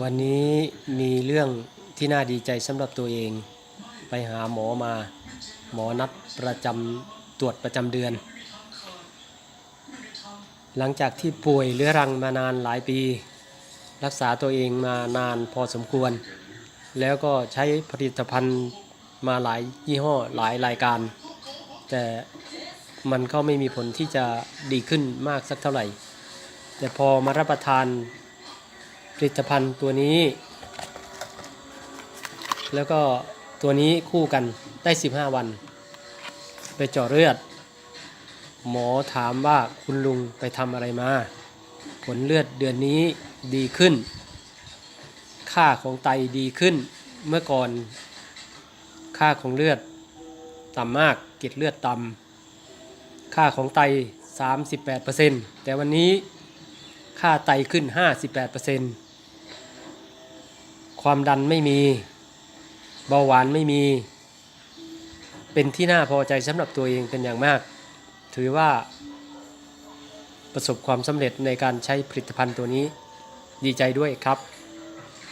วันนี้มีเรื่องที่น่าดีใจสำหรับตัวเอง ไปหาหมอมา หมอนัดประจำตรวจประจำเดือน หลังจากที่ป่วยเรื้อรังมานานหลายปี รักษาตัวเองมานานพอสมควร แล้วก็ใช้ผลิตภัณฑ์มาหลายยี่ห้อหลายรายการ แต่มันก็ไม่มีผลที่จะดีขึ้นมากสักเท่าไหร่ แต่พอมารับประทาน ลิตภัณฑ์ตัวนี้ แล้วก็ตัวนี้คู่กันได้ 15 วัน ไปเจาะเลือด หมอถามว่าคุณลุงไปทำอะไรมา ผลเลือดเดือนนี้ดีขึ้น ค่าของไตดีขึ้นเมื่อก่อน ค่าของเลือดต่ำมากเกล็ดเลือดต่ำค่าของไต 38%แต่วันนี้ค่าไตขึ้น 58% ความดันไม่มี เบาหวานไม่มี เป็นที่น่าพอใจสำหรับตัวเองเป็นอย่างมาก ถือว่า ประสบความสำเร็จในการใช้ผลิตภัณฑ์ตัวนี้ ดีใจด้วยครับ